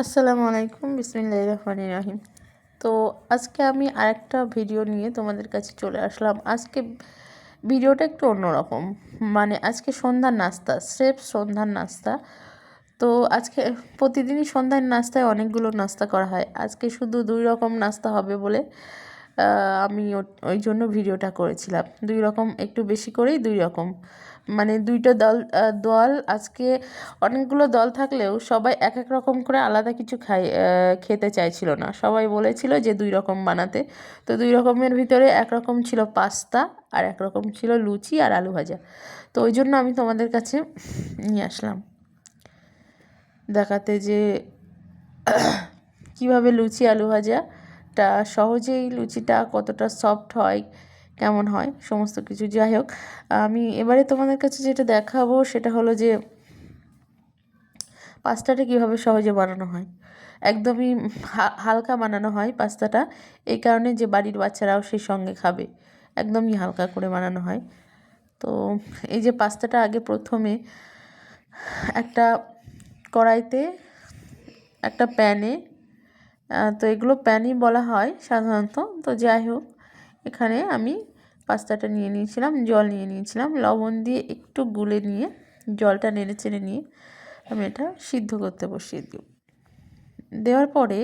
আসসালামু আলাইকুম বিসমিল্লাহ রহমান রাহিম। তো আজকে আমি আরেকটা ভিডিও নিয়ে তোমাদের কাছে চলে আসলাম। আজকে ভিডিওটা একটু অন্যরকম। মানে আজকে সন্ধ্যার নাস্তা, স্রেফ সন্ধ্যার নাস্তা। তো আজকে প্রতিদিনই সন্ধ্যার নাস্তায় অনেকগুলো নাস্তা করা হয়। আজকে শুধু দুই রকম নাস্তা হবে বলে আমি ওই জন্য ভিডিওটা করেছিলাম। দুই রকম, একটু বেশি করেই দুই রকম। মানে দুইটা দল দল, আজকে অনেকগুলো দল থাকলেও সবাই এক এক রকম করে আলাদা কিছু খাই খেতে চাইছিল না। সবাই বলেছিল যে দুই রকম বানাতে। তো দুই রকমের ভিতরে একরকম ছিল পাস্তা আর একরকম ছিল লুচি আর আলু ভাজা। তো ওই জন্য আমি তোমাদের কাছে নিয়ে আসলাম। দেখাতে যে কীভাবে লুচি, আলু ভাজাটা সহজেই লুচিটা কতটা সফট হয় কেমন হয়, সমস্ত কিছু। যাই হোক, আমি এবারে তোমাদের কাছে যেটা দেখাবো সেটা হলো যে পাস্তাটা কীভাবে সহজে বানানো হয়। একদমই হালকা বানানো হয় পাস্তাটা, এই কারণে যে বাড়ির বাচ্চারাও সেই সঙ্গে খাবে। একদমই হালকা করে বানানো হয়। তো এই যে পাস্তাটা আগে প্রথমে একটা কড়াইতে, একটা প্যানে তো এগুলো প্যানই বলা হয় সাধারণত। তো যাই হোক এখানে আমি পাস্তাটা নিয়ে নিয়েছিলাম, জল নিয়ে নিয়েছিলাম। লবণ দিয়ে একটু গুলে নিয়ে, জলটা নেড়ে চেড়ে নিয়ে আমি এটা সিদ্ধ করতে বসিয়ে দিই দেওয়ার পরে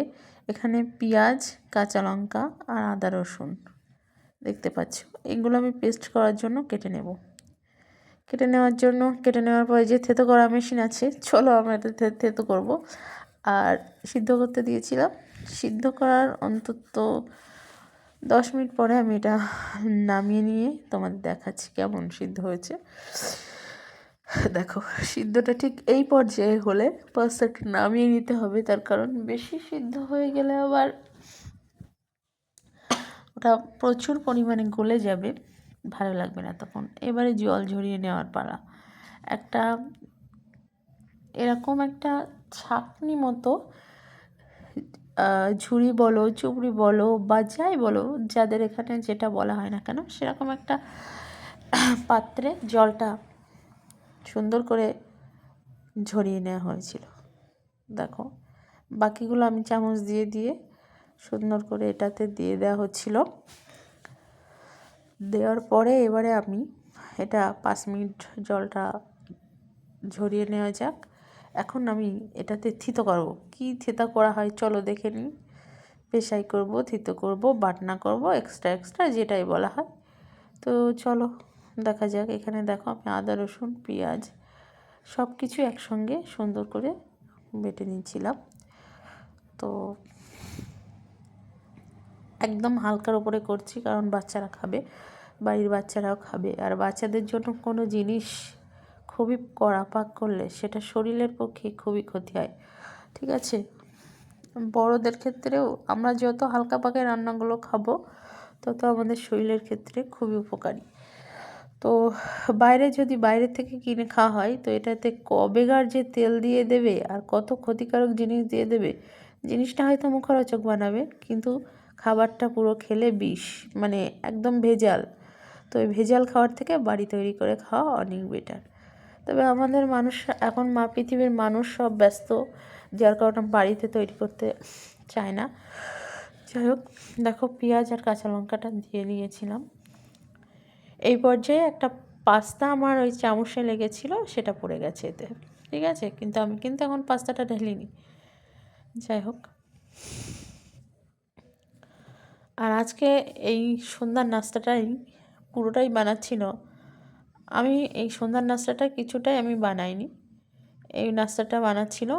এখানে পেঁয়াজ, কাঁচা লঙ্কা আর আদা রসুন দেখতে পাচ্ছ। এগুলো আমি পেস্ট করার জন্য কেটে নেব। কেটে নেওয়ার জন্য, কেটে নেওয়ার পরে যে থেতো করা মেশিন আছে, চলো আমরা এটা থেতো করব। আর সিদ্ধ করতে দিয়েছিলাম। সিদ্ধ করার অন্তত দশ মিনিট পরে আমি এটা নামিয়ে নিয়ে তোমাদের দেখাচ্ছি কেমন সিদ্ধ হয়েছে। দেখো, সিদ্ধটা ঠিক এই পর্যায়ে হলে পাস্তাটা নামিয়ে নিতে হবে, তার কারণ বেশি সিদ্ধ হয়ে গেলে আবার ওটা প্রচুর পরিমাণে গলে যাবে, ভালো লাগবে না তখন। এবারে জল ঝরিয়ে নেওয়ার পালা। একটা এরকম একটা ছাকনি মতো ঝুড়ি বলো, চুবড়ি বলো বা যাই বলো, যাদের এখানে যেটা বলা হয় না কেন, সেরকম একটা পাত্রে জলটা সুন্দর করে ঝরিয়ে নেওয়া হয়েছিল। দেখো, বাকিগুলো আমি চামচ দিয়ে দিয়ে সুন্দর করে এটাতে দিয়ে দেওয়া হচ্ছিল। দেওয়ার পরে এবারে আমি এটা পাঁচ মিনিট জলটা ঝরিয়ে নেওয়া যাক। এখন আমি এটাতে থিতো করব। কি থিতা করা হয় চলো দেখে নিই। পেশাই করব, থিতো করব, বাটনা করব এক্সট্রা এক্সট্রা যেটাই বলা হয়। তো চলো দেখা যাক। এখানে দেখো আমি আদা, রসুন, পেঁয়াজ সব কিছু একসঙ্গে সুন্দর করে বেটে নিয়েছিলাম তো একদম হালকার ওপরে করছি কারণ বাচ্চারা খাবে, বাড়ির বাচ্চারাও খাবে। আর বাচ্চাদের জন্য কোনো জিনিস খুবই কড়া পাক করলে সেটা শরীরের পক্ষে খুবই ক্ষতি হয়। ঠিক আছে? বড়দের ক্ষেত্রেও আমরা যত হালকা পাকে রান্নাগুলো খাব, তত আমাদের শরীরের ক্ষেত্রে খুবই উপকারী। তো বাইরে যদি বাইরে থেকে কিনে খাওয়া হয়, তো এটাতে কবেগার যে তেল দিয়ে দেবে আর কত ক্ষতিকারক জিনিস দিয়ে দেবে, জিনিসটা হয়তো মুখরোচক বানাবে, কিন্তু খাবারটা পুরো খেলে বিষ মানে একদম ভেজাল। তো ভেজাল খাওয়ার থেকে বাড়ি তৈরি করে খাওয়া অনেক বেটার তবে আমাদের মানুষ, এখন মা পৃথিবীর মানুষ সব ব্যস্ত, যার কারণে বাড়িতে তৈরি করতে চায় না। যাই হোক, দেখো পেঁয়াজ আর কাঁচা লঙ্কাটা দিয়ে নিয়েছিলাম এই পর্যায়ে একটা পাস্তা আমার ওই চামচে লেগেছিলো, সেটা পড়ে গেছে এতে। ঠিক আছে? কিন্তু আমি কিন্তু এখন পাস্তাটা ঢেলিনি। যাই হোক। আর আজকে এই সন্ধ্যার নাস্তাটাই পুরোটাই বানাচ্ছিল আমি এই সন্ধ্যার নাস্তাটা কিছুটাই আমি বানাইনি। এই নাস্তাটা বানাচ্ছিল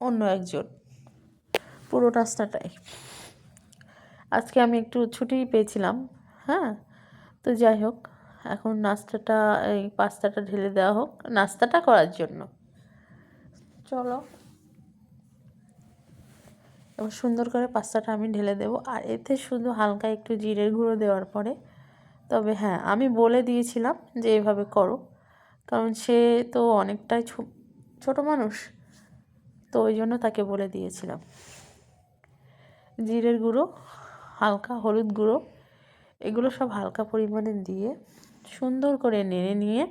অন্য একজন। পুরো নাস্তাটাই। আজকে আমি একটু ছুটি পেয়েছিলাম হ্যাঁ? তো যাই হোক, এখন নাস্তাটা, এই পাস্তাটা ঢেলে দেওয়া হোক, নাস্তাটা করার জন্য। চলো। এবার সুন্দর করে পাস্তাটা আমি ঢেলে দেবো। আর এতে শুধু হালকা একটু জিরের গুঁড়ো দেওয়ার পরে তবে হ্যাঁ আমি বলে দিয়েছিলাম যে এভাবে করো। কারণ সে তো অনেকটাই ছোটো মানুষ। তো ওই জন্য তাকে বলে দিয়েছিলাম। জিরের গুঁড়ো, হালকা হলুদ গুঁড়ো, এগুলো সব হালকা পরিমাণে দিয়ে সুন্দর করে নেড়ে নিয়ে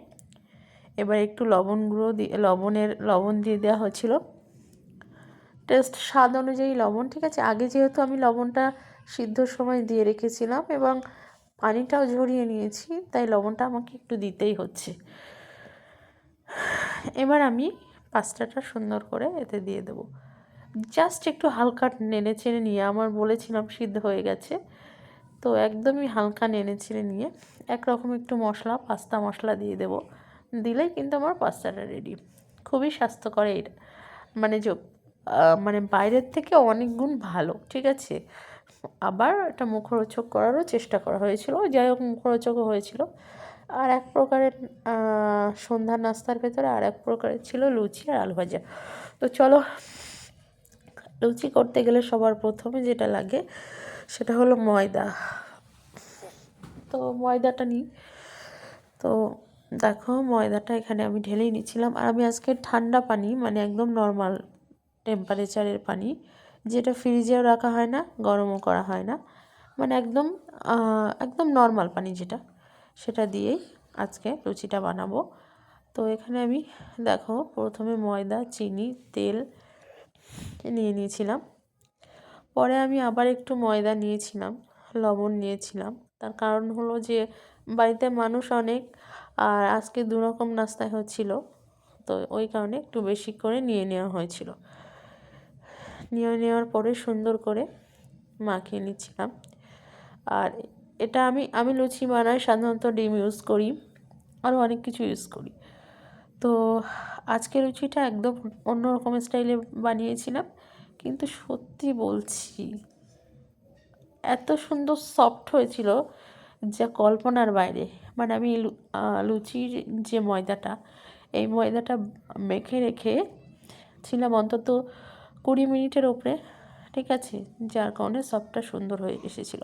এবার একটু লবণ গুঁড়ো দিয়ে, লবণের, লবণ দিয়ে দেওয়া হয়েছিল। টেস্ট স্বাদ অনুযায়ী লবণ, ঠিক আছে? আগে যেহেতু আমি লবণটা সিদ্ধর সময় দিয়ে রেখেছিলাম এবং পানিটাও ঝরিয়ে নিয়েছি, তাই লবণটা আমাকে একটু দিতেই হচ্ছে। এবার আমি পাস্তাটা সুন্দর করে এতে দিয়ে দেবো। জাস্ট একটু হালকা নেড়ে চেড়ে নিয়ে, আমার বলেছিলাম সিদ্ধ হয়ে গেছে, তো একদমই হালকা নেড়ে চেড়ে নিয়ে একরকম একটু মশলা, পাস্তা মশলা দিয়ে দেবো। দিলেই কিন্তু আমার পাস্তাটা রেডি খুবই স্বাস্থ্যকর এটা মানে মানে বাইরের থেকে অনেক গুণ ভালো, ঠিক আছে? আবার এটা মুখরোচক করারও চেষ্টা করা হয়েছিল, যাই হোক মুখরোচকও হয়েছিল। আর এক প্রকারের সন্ধ্যা নাস্তার ভেতরে আর এক প্রকারের ছিল লুচি আর আলু ভাজা। তো চলো, লুচি করতে গেলে সবার প্রথমে যেটা লাগে সেটা হলো ময়দা। তো ময়দাটা নিই। তো দেখো, ময়দাটা এখানে আমি ঢেলেই নিচ্ছিলাম। আর আমি আজকে ঠান্ডা পানি মানে একদম নর্মাল টেম্পারেচারের পানি যেটা ফ্রিজেও রাখা হয় না, গরমও করা হয় না। মানে একদম একদম নর্মাল পানি যেটা, সেটা দিয়েই আজকে লুচিটা বানাবো। তো এখানে আমি, দেখো, প্রথমে ময়দা, চিনি, তেল নিয়ে নিয়েছিলাম। পরে আমি আবার একটু ময়দা নিয়েছিলাম, লবণ নিয়েছিলাম। তার কারণ হলো যে, বাড়িতে মানুষ অনেক, আর আজকে দু রকম নাস্তায় হচ্ছিল। তো ওই কারণে একটু বেশি করে নিয়ে নেওয়া হয়েছিল। নিয়ে নেওয়ার পরে সুন্দর করে মাখিয়ে নিচ্ছিলাম। আর এটা আমি আমি লুচি বানাই, সাধারণত ডিম ইউজ করি আরও অনেক কিছু ইউজ করি। তো আজকে লুচিটা একদম অন্য রকম স্টাইলে বানিয়েছিলাম, কিন্তু সত্যি বলছি, এত সুন্দর সফট হয়েছিল যা কল্পনার বাইরে। মানে আমি লুচির যে ময়দাটা, এই ময়দাটা মেখে রেখে ছিলাম অন্তত কুড়ি মিনিটের ওপরে ঠিক আছে? যার কারণে সবটা সুন্দর হয়ে এসেছিল।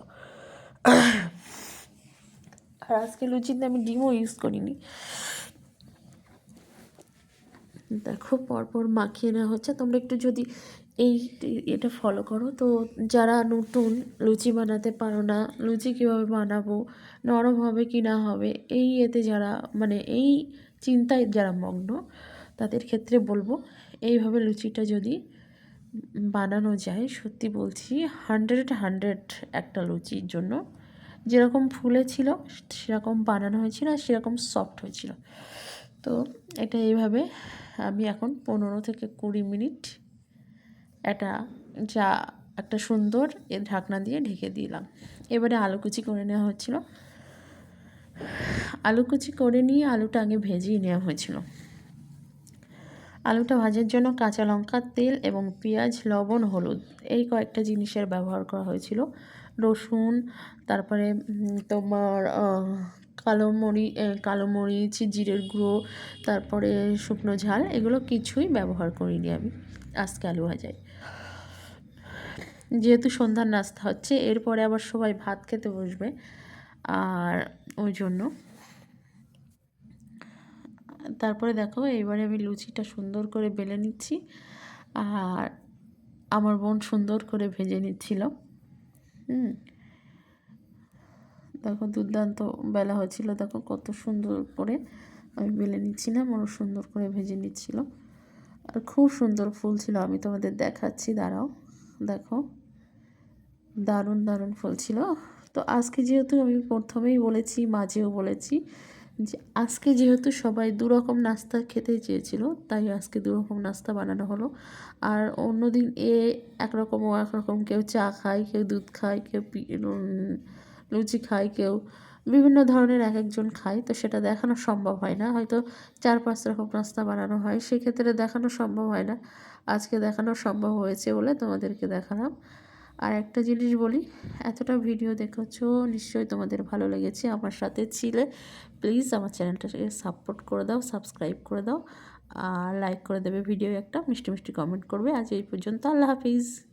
আর আজকে লুচিতে আমি ডিমও ইউজ করিনি। দেখো, পরপর মাখিয়ে নেওয়া হচ্ছে। তোমরা একটু যদি এই এটা ফলো করো। তো যারা নতুন লুচি বানাতে পারো না, লুচি কীভাবে বানাবো, নরম হবে কি না হবে, এই এতে যারা মানে এই চিন্তায় যারা মগ্ন, তাদের ক্ষেত্রে বলব, এইভাবে লুচিটা যদি বানানো যায়, সত্যি বলছি হান্ড্রেড হান্ড্রেড একটা লুচির জন্য। যেরকম ফুলেছিল সেরকম বানানো হয়েছিল আর সেরকম সফট হয়েছিল। তো এটা এইভাবে আমি এখন পনেরো থেকে কুড়ি মিনিট এটা যা একটা সুন্দর এ ঢাকনা দিয়ে ঢেকে দিলাম। এবারে আলু কুচি করে নেওয়া হচ্ছিল। আলু কুচি করে নিয়ে আলুটা আগে ভেজিয়ে নেওয়া হয়েছিল। আলুটা ভাজার জন্য কাঁচা লঙ্কা, তেল এবং পেঁয়াজ, লবণ, হলুদ এই কয়েকটা জিনিসের ব্যবহার করা হয়েছিল। রসুন, তারপরে তোমার কালো মরি কালো মরিচ, জিরের গুঁড়ো, তারপরে শুকনো ঝাল এগুলো কিছুই ব্যবহার করিনি আমি আজকে আলু ভাজায়। যেহেতু সন্ধ্যার নাস্তা হচ্ছে, এরপরে আবার সবাই ভাত খেতে বসবে, আর ওই জন্য তারপরে দেখো, এইবারে আমি লুচিটা সুন্দর করে বেলে নিচ্ছি। আর আমার বোন সুন্দর করে ভেজে নিচ্ছিল। হুম। দেখো, দুর্দান্ত বেলা হয়েছিল দেখো, কত সুন্দর করে আমি বেলে নিচ্ছিলাম ওরা সুন্দর করে ভেজে নিচ্ছিল। আর খুব সুন্দর ফুল ছিল, আমি তোমাদের দেখাচ্ছি, দাঁড়াও। দেখো, দারুণ দারুণ ফুল ছিল। তো আজকে যেহেতু আমি প্রথমেই বলেছি, মাঝেও বলেছি যে আজকে যেহেতু সবাই দুরকম নাস্তা খেতে চেয়েছিল, তাই আজকে দুরকম নাস্তা বানানো হলো। আর অন্যদিন এ একরকম ও একরকম কেউ চা খায়, কেউ দুধ খায়, কেউ লুচি খায়, কেউ বিভিন্ন ধরনের এক একজন খায়। তো সেটা দেখানো সম্ভব হয় না। হয়তো চার পাঁচ রকম নাস্তা বানানো হয়, সেক্ষেত্রে দেখানো সম্ভব হয় না। আজকে দেখানো সম্ভব হয়েছে বলে তোমাদেরকে দেখালাম। আর একটা জিনিস বলি, এতটা ভিডিও দেখেছ, নিশ্চয়ই তোমাদের ভালো লেগেছে, আমার সাথে ছিলে। প্লিজ আমার চ্যানেলটাকে সাপোর্ট করে দাও সাবস্ক্রাইব করে দাও। আর লাইক করে দেবে ভিডিও একটা, মিষ্টি মিষ্টি কমেন্ট করবে। আজ এই পর্যন্ত, আল্লাহ হাফিজ।